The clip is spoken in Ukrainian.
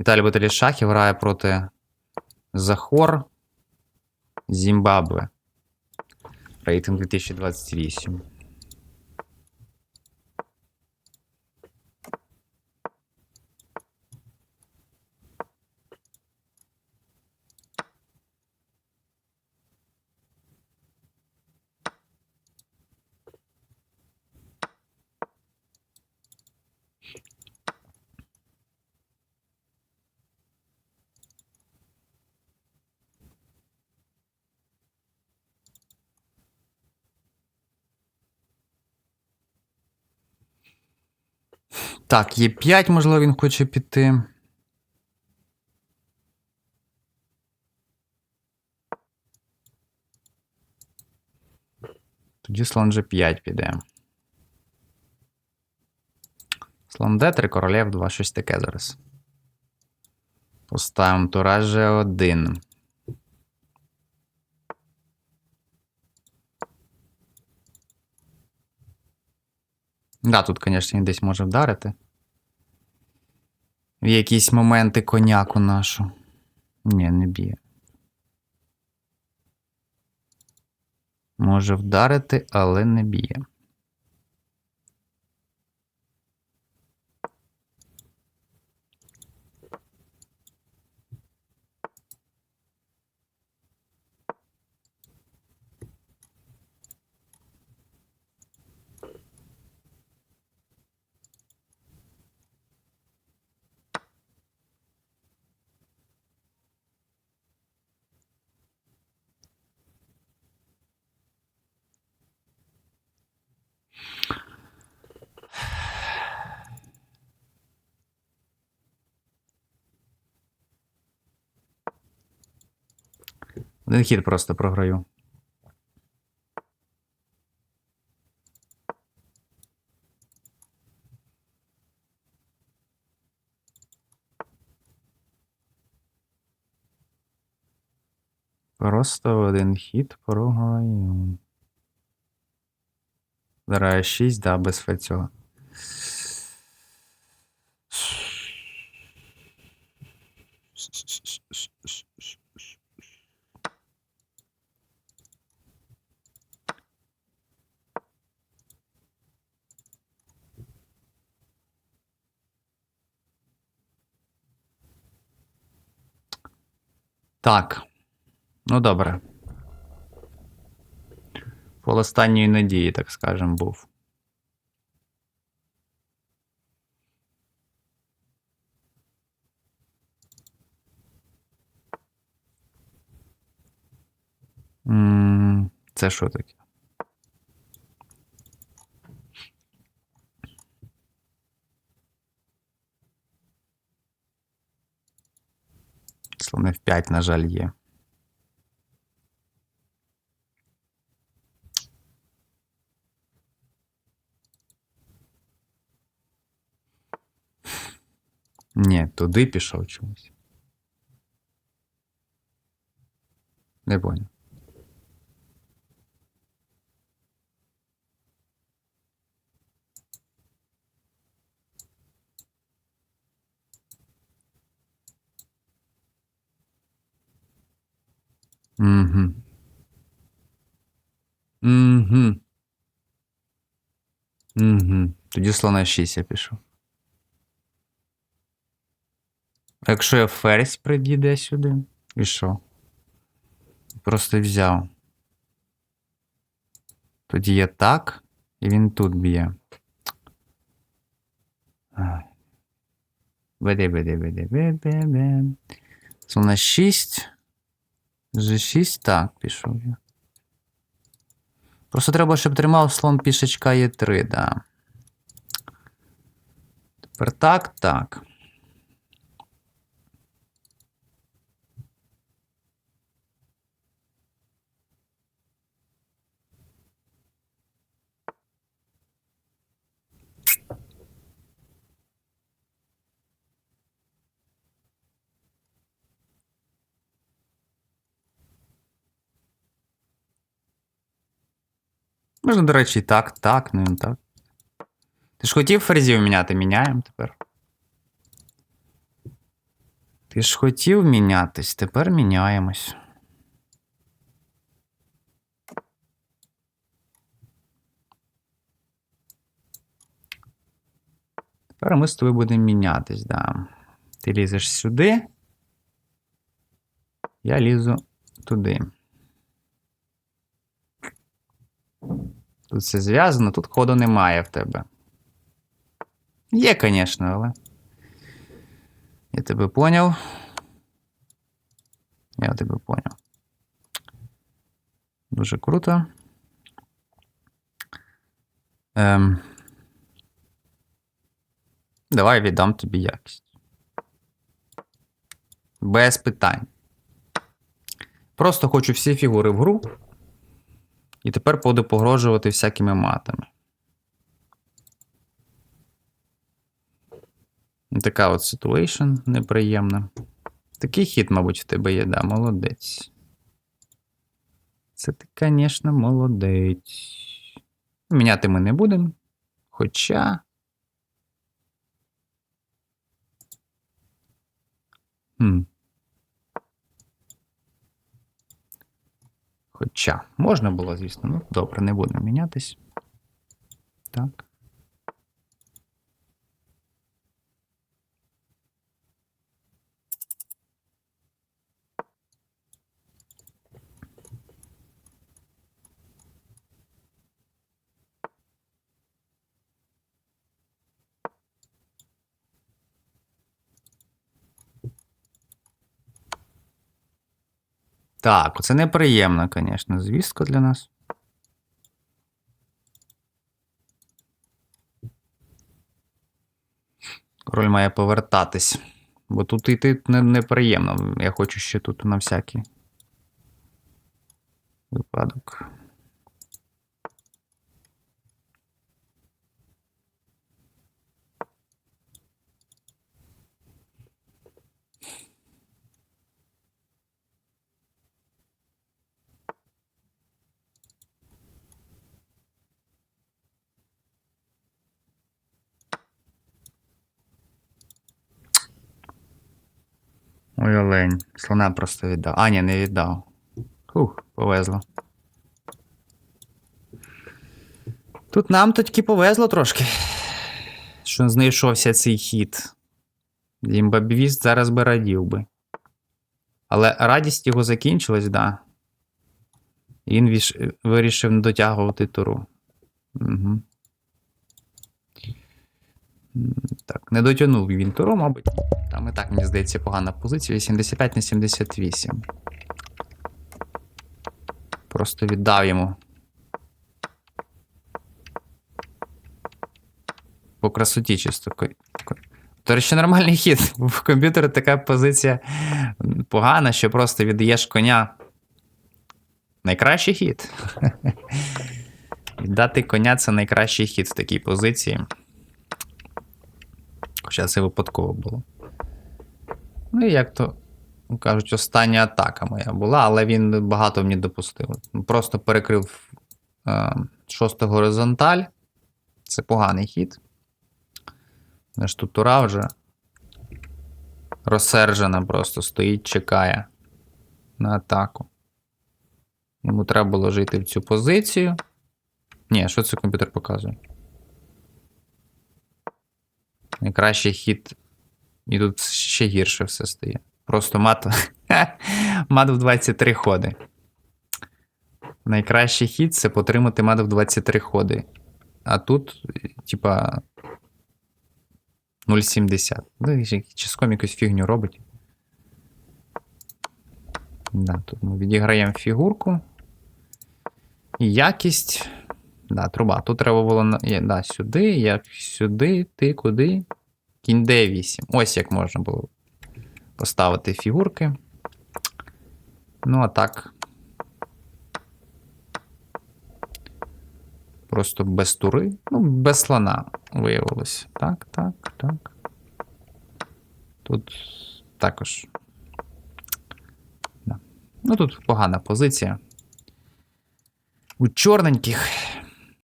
Віталій Баталій Шахів грає проти Захор Зімбабве. Рейтинг 2028. Так, є 5, можливо, він хоче піти. Тоді слон G5 піде. Слон D3, королев 2, щось таке зараз. Поставимо тура G1. Да, тут, звісно, десь може вдарити. В якісь моменти коняку нашу. Ні, не б'є. Може вдарити, але не б'є. Один хід просто програю. Просто один хід програю. Зараз 6, да, без фецього. Так. Ну добре. Пол останньої надії, так скажем, був. М, Це що таке? Слони в 5, на жаль, є. Ні, туди пішов чомусь. Не понял. Угу. Угу. Угу. Тоді слона 6 я. А якщо я ферзь придійде сюди, і що? Просто взяв. Тоді я так, і він тут б'є. Веде, веде, веде, веде, веде. Слона 6. G6, так, пішов я. Просто треба, щоб тримав слон пішечка Е3, да. Тепер так, так. Можна, до речі, і так, так, ну і так. Ти ж хотів ферзів міняти, міняємо тепер. Ти ж хотів мінятись, тепер міняємось. Тепер ми з тобою будемо мінятись, да. Ти лізеш сюди. Я лізу туди. Тут все зв'язано, тут ходу немає в тебе. Є, звісно, але. Я тебе поняв. Я тебе поняв. Дуже круто. Ем. Давай віддам тобі якість. Без питань. Просто хочу всі фігури в гру. І тепер буду погрожувати всякими матами. Така от ситуейшн неприємна. Такий хід, мабуть, в тебе є, да, молодець. Це ти, звісно, молодець. Міняти ми не будемо. Хоча. Хм. Хоча можна було, звісно. Ну, добре, не будемо мінятись. Так. Так, це неприємна, звісно, звістка для нас. Король має повертатись. Бо тут йти неприємно. Я хочу ще тут на всякий випадок. Ой, олень. Слона просто віддав. А, ні, не віддав. Хух, повезло. Тут нам таки повезло трошки. Що знайшовся цей хід. Зімбабвіст зараз би радів би. Але радість його закінчилась, да. Він вирішив не дотягувати туру. Угу. Так, не дотягнув він туру, мабуть. Там і так, мені здається, погана позиція. 85 на 78. Просто віддав йому. По красоті чисто. Ко- речі, нормальний хід. В комп'ютері така позиція погана, що просто віддаєш коня. Найкращий хід. Віддати коня це найкращий хід в такій позиції. Хоча це випадково було. Ну, і як то кажуть, остання атака моя була, але він багато мені допустив. Просто перекрив е, шосту горизонталь. Це поганий хід. Наш тут тура вже розсержена просто стоїть, чекає на атаку. Йому треба було жити в цю позицію. Ні, що це комп'ютер показує? Найкращий хід. І тут ще гірше все стає. Просто мат. мат в 23 ходи. Найкращий хід це потримати мат в 23 ходи. А тут, типа. 0,70. Ну, часком якусь фігню робить. Да, тут ми відіграємо фігурку. І якість. Да, труба. Тут треба було да, сюди, як сюди, ти куди? Кінь D8. Ось як можна було поставити фігурки. Ну, а так. Просто без тури. Ну, без слона виявилося. Так, так, так. Тут також. Да. Ну, тут погана позиція. У чорненьких.